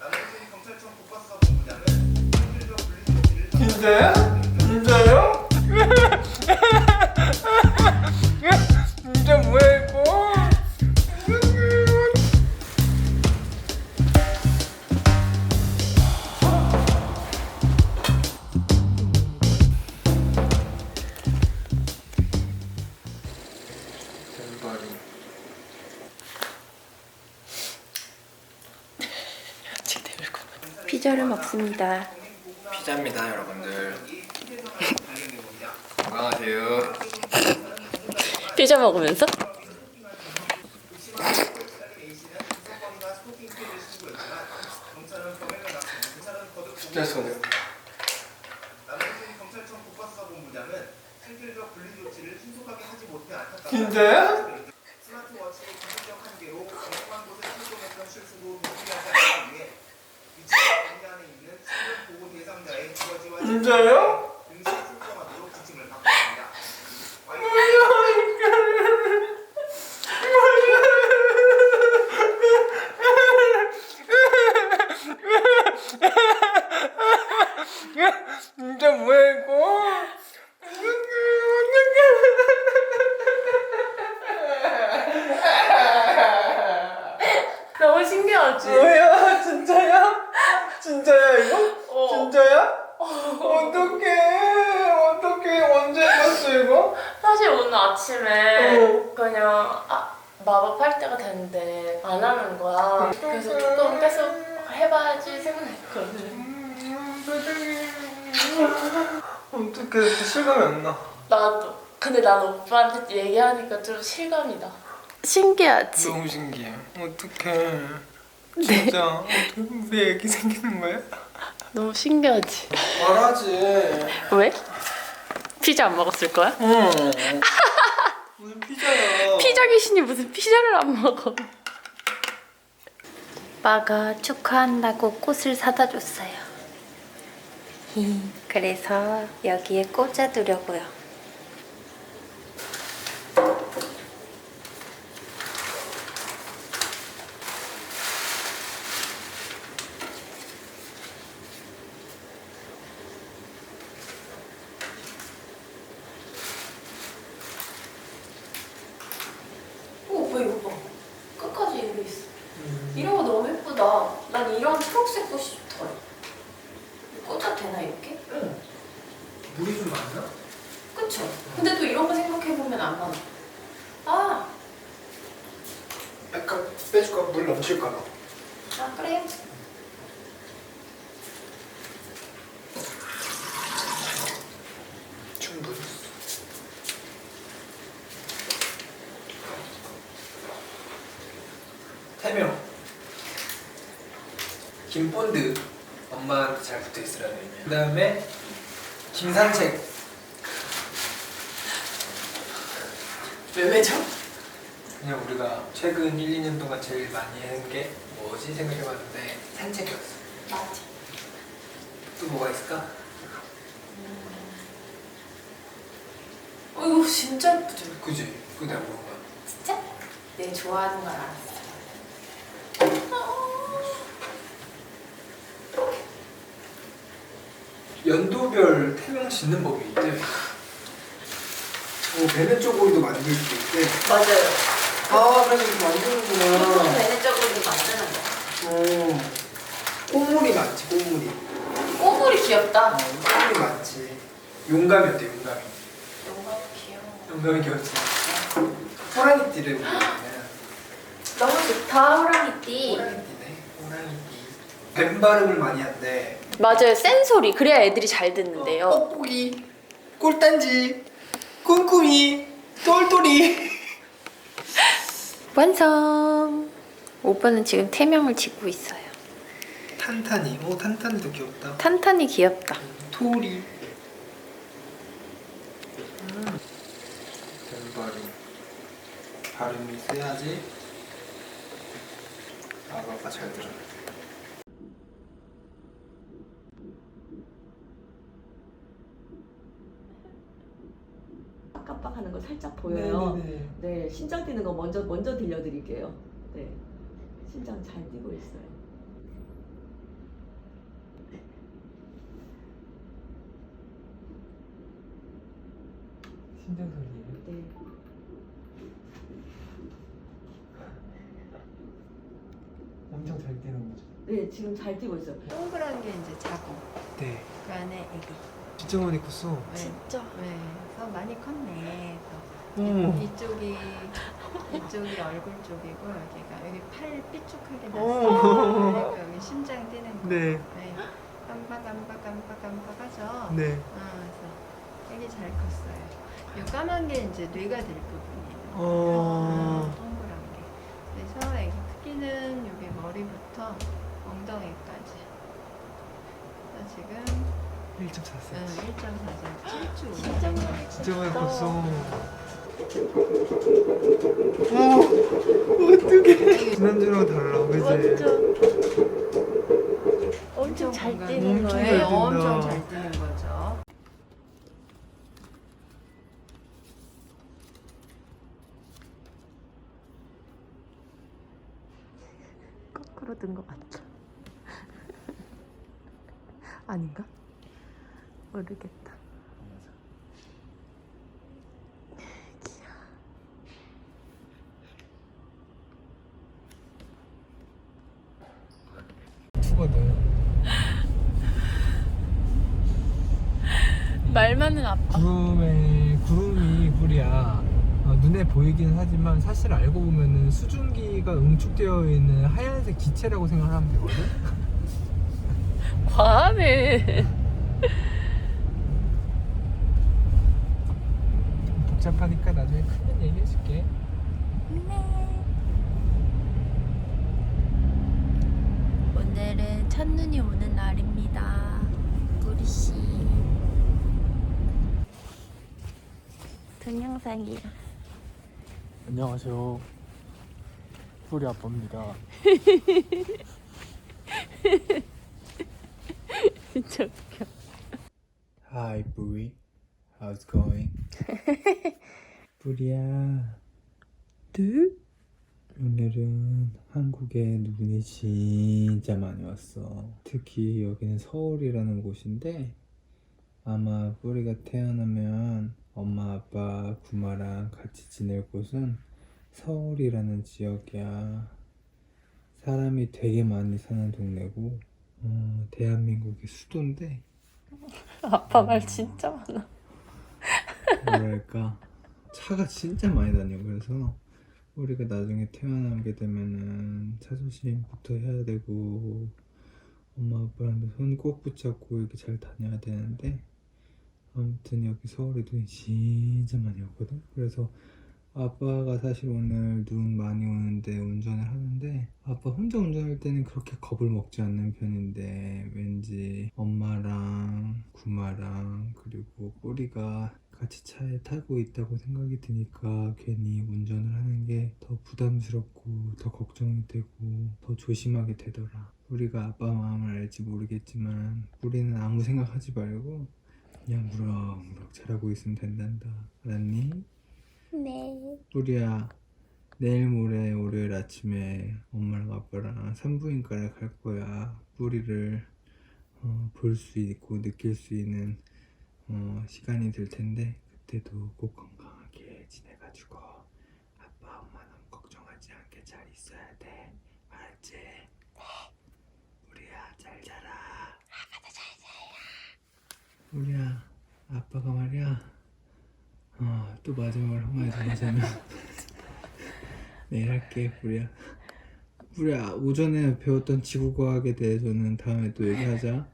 남양주시 경찰청 국가수사본부 피자를 먹습니다. 피자입니다 여러분들 건강하세요 피자 먹으면서? 범위 안에 있는 진짜요? 등시 출동하도록 지침을 받았습니다. 진짜 뭐야 이거? 너무 신기하지? 뭐야 진짜야? 진짜야 이거? 어. 진짜야? 어떡해 어떡해 언제 봤어 이거? 사실 오늘 아침에 어. 그냥 아, 마법 할 때가 됐는데 안 하는 거야. 그래서 조금 계속 해봐야지 생각했거든. 어떡해 실감이 안 나. 나도. 근데 난 오빠한테 얘기하니까 좀 실감이다. 신기하지? 너무 신기해. 어떡해. 진짜 어떻게 왜 애기 생기는 거야? 너무 신기하지? 말하지. 왜? 피자 안 먹었을 거야? 응. 무슨 피자야? 피자 귀신이 무슨 피자를 안 먹어? 오빠가 축하한다고 꽃을 사다 줬어요. 그래서 여기에 꽂아두려고요. 오, 오빠 이거 봐. 끝까지 이렇게 있어. 이런 거 너무 예쁘다. 난 이런 초록색 꽃이 좋더라. 꽂아도 되나 이렇게? 응. 물이 좀 많나? 그쵸? 근데 또 이런 거 생각해보면 안 많아. 아, 약간 빼줄까? 물 넘칠까 봐. 아 그래요? 충분히. 태명. 김본드. 엄마한테 잘 붙어 있으라는 의미야. 그 다음에 김산책. 왜 왜죠? 그냥 우리가 최근 1, 2년 동안 제일 많이 하는 게 뭐지 생각해봤는데 산책이었어. 맞아. 또 뭐가 있을까? 어 이거 진짜 예쁘죠? 그지? 그거 내가 물어본 거야. 진짜? 내 좋아하는 걸 알았어. 연도별 태명 짓는 법이 있대. 어, 베네 쪼고리도 만들 수 있대. 맞아요. 아, 그래서 이렇게 만드는구나. 매니저분이 만드는 거. 어. 꽃물이 많지, 꽃물이. 꼬물이 귀엽다. 어, 꽃물이 많지. 용감이 어때, 용감이? 너무 귀여워. 용감이 귀엽지. 호랑이띠를 보면은 너무 좋다 호랑이띠. 호랑이띠. 뱀 발음을 많이 한대. 맞아요. 센 소리. 그래야 애들이 잘 듣는데요. 뽁뽁이, 꿀단지, 꿍꿍이, 똘똘이. 완성. 오빠는 지금 태명을 짓고 있어요. 탄탄이, 오 탄탄이도 귀엽다. 탄탄이 귀엽다. 토리. 뱀발이 발음이 세야지 아가가 잘 들어. 하는 거 살짝 보여요. 네네네. 네, 심장 뛰는 거 먼저 먼저 들려드릴게요. 네, 심장 잘 뛰고 있어요. 심장 소리예요? 네. 엄청 잘 뛰는 거죠? 네, 지금 잘 뛰고 있어요. 동그란 게 이제 자궁. 네. 그 안에 애기. 진짜 많이 컸어. 네. 진짜? 네. 그래서 많이 컸네. 오. 그래서 이쪽이 이쪽이 얼굴 쪽이고 여기가 여기 팔 삐쭉하게 오. 났어요. 그러니까 여기 심장 뛰는 거. 네. 네. 깜빡 깜빡 깜빡 깜빡하죠. 네. 아, 그래서 되게 잘 컸어요. 이 까만 게 이제 뇌가 될 부분이에요. 어. 아, 1.4cm. 응, 1.4cm, 7주. 진짜 많이 컸어. 어떡해. 지난주랑 달라, 그지? 엄청 잘. 뛰는 엄청 거예요. 뛴다. 엄청 잘 뛰는 거죠. 거꾸로 든 거 맞죠? 아닌가? 모르겠다. 크거든. 말만은 아파. 구름에 구름이 불이야. 어, 눈에 보이긴 하지만 사실 알고 보면은 수증기가 응축되어 있는 하얀색 기체라고 생각하면 되거든. 과하네. 복잡하니까 나중에 크면 얘기해줄게. 오늘은 첫눈이 오는 날입니다. 우리 씨. 동영상이야. 안녕하세요. 뿌리 아빠입니다. 진짜 웃겨. Hi, 뿌리. How's going? 뿌리야. 네? 오늘은 한국에 눈이 진짜 많이 왔어. 특히 여기는 서울이라는 곳인데 아마 뿌리가 태어나면 엄마 아빠 구마랑 같이 지낼 곳은 서울이라는 지역이야. 사람이 되게 많이 사는 동네고 어, 대한민국의 수도인데 아빠 말 진짜 많아. 뭐랄까 차가 진짜 많이 다녀. 그래서 우리가 나중에 태어나게 되면은 차 조심부터 해야 되고 엄마 아빠랑도 손꼭 붙잡고 이렇게 잘 다녀야 되는데 아무튼 여기 서울에 눈이 진짜 많이 오거든. 그래서 아빠가 사실 오늘 눈 많이 오는데 운전을 하는데 아빠 혼자 운전할 때는 그렇게 겁을 먹지 않는 편인데 왠지 엄마랑 구마랑 그리고 꼬리가 같이 차에 타고 있다고 생각이 드니까 괜히 운전을 하는 게 더 부담스럽고 더 걱정이 되고 더 조심하게 되더라. 우리가 아빠 마음을 알지 모르겠지만 우리는 아무 생각하지 말고 그냥 무럭무럭 잘하고 있으면 된단다. 알았니? 네. 우리야 내일 모레 월요일 아침에 엄마랑 아빠랑 산부인과를 갈 거야 뿌리를 어, 볼 수 있고 느낄 수 있는 어, 시간이 될 텐데 그 때도 꼭 건강하게 지내가지고 아빠 엄마 너무 걱정하지 않게 잘 있어야 돼. 알았지? 네 우리야 잘 자라. 아빠도 잘 자요 우리야 아빠가 말이야 어, 또 마지막으로 한마디 더 하자면 내일 할게 우리야. 우리야 오전에 배웠던 지구과학에 대해서는 다음에 또 얘기하자.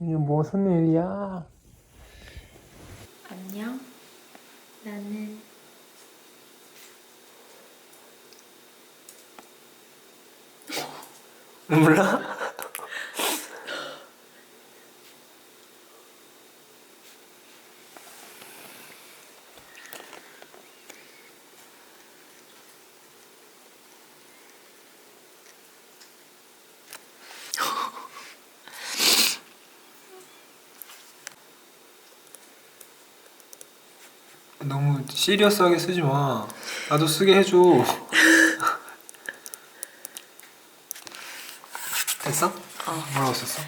이게 무슨 일이야? 안녕. 나는 몰라? 시리어스하게 쓰지 마. 나도 쓰게 해줘. 됐어? 어. 뭐라고 썼어?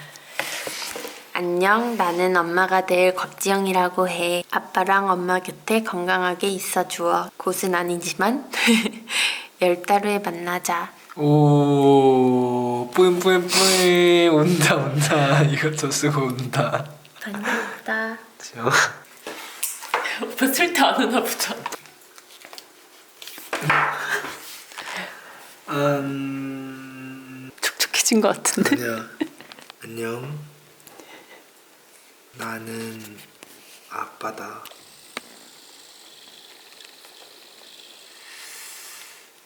안녕, 나는 엄마가 될 곽지영이라고 해. 아빠랑 엄마 곁에 건강하게 있어 주어. 곳은 아니지만 열달 후에 만나자. 오, 뿌잉뿌잉뿌잉. 온다, 온다. 이것도 쓰고 온다. 반갑다. 지영아. 빠 쓸데 안 하나 보다. 음... 촉촉해진 것 같은데. 아니야 안녕 나는 아빠다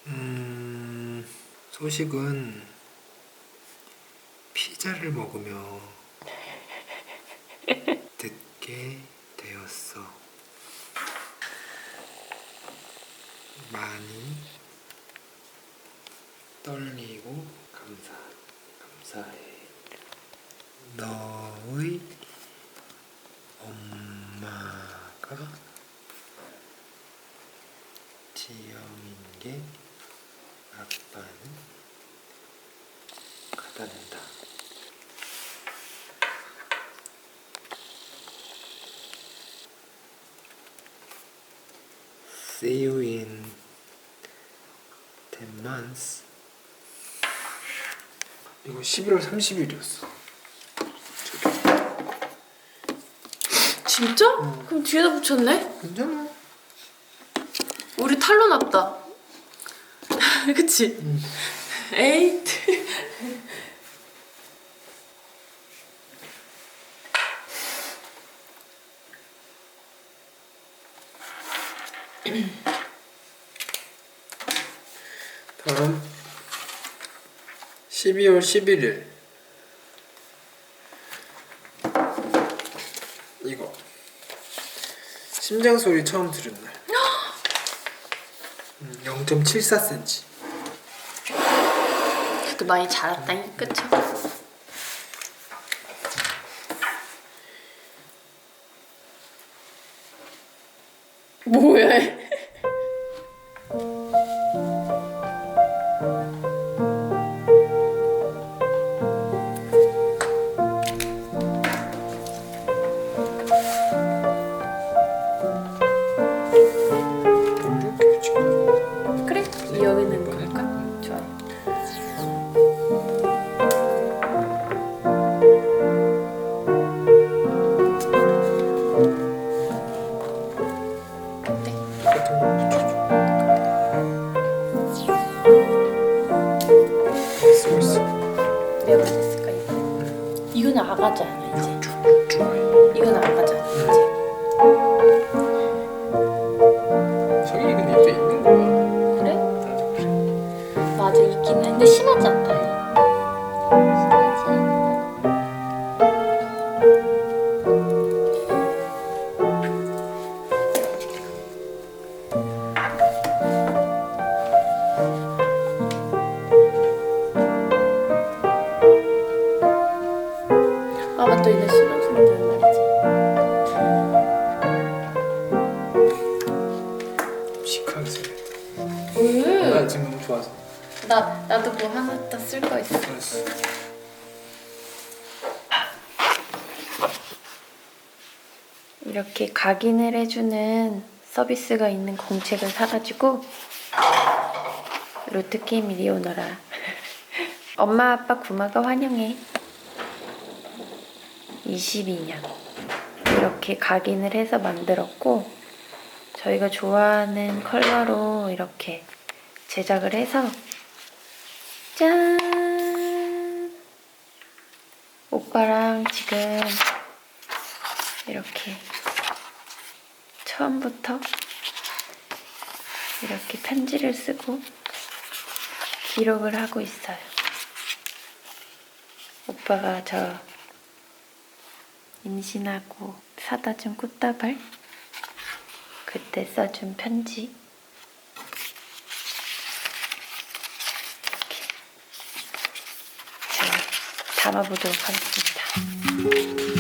음... 소식은 피자를 먹으며 듣게 되었어 많이 떨리고 감사 감사해 너의 엄마가 지영인 게 아빠는 가다낸다. See you in 10 months. 이거 11월 30일이었어. 진짜? 그럼 뒤에다 붙였네? 괜찮아. 우리 탈로 났다. 그치? 에이. 다음 12월 11일 이거 심장 소리 처음 들은 날 음, 0.74cm 그래도 많이 자랐다니, 그쵸? 뭐야? 이렇게 각인을 해주는 서비스가 있는 공책을 사가지고 루트게임 이리 오너라. 엄마 아빠 구마가 환영해. 22년. 이렇게 각인을 해서 만들었고 저희가 좋아하는 컬러로 이렇게 제작을 해서 짠! 오빠랑 지금 이렇게 처음부터 이렇게 편지를 쓰고 기록을 하고 있어요. 오빠가 저 임신하고 사다 준 꽃다발 그때 써준 편지 이렇게 담아보도록 하겠습니다.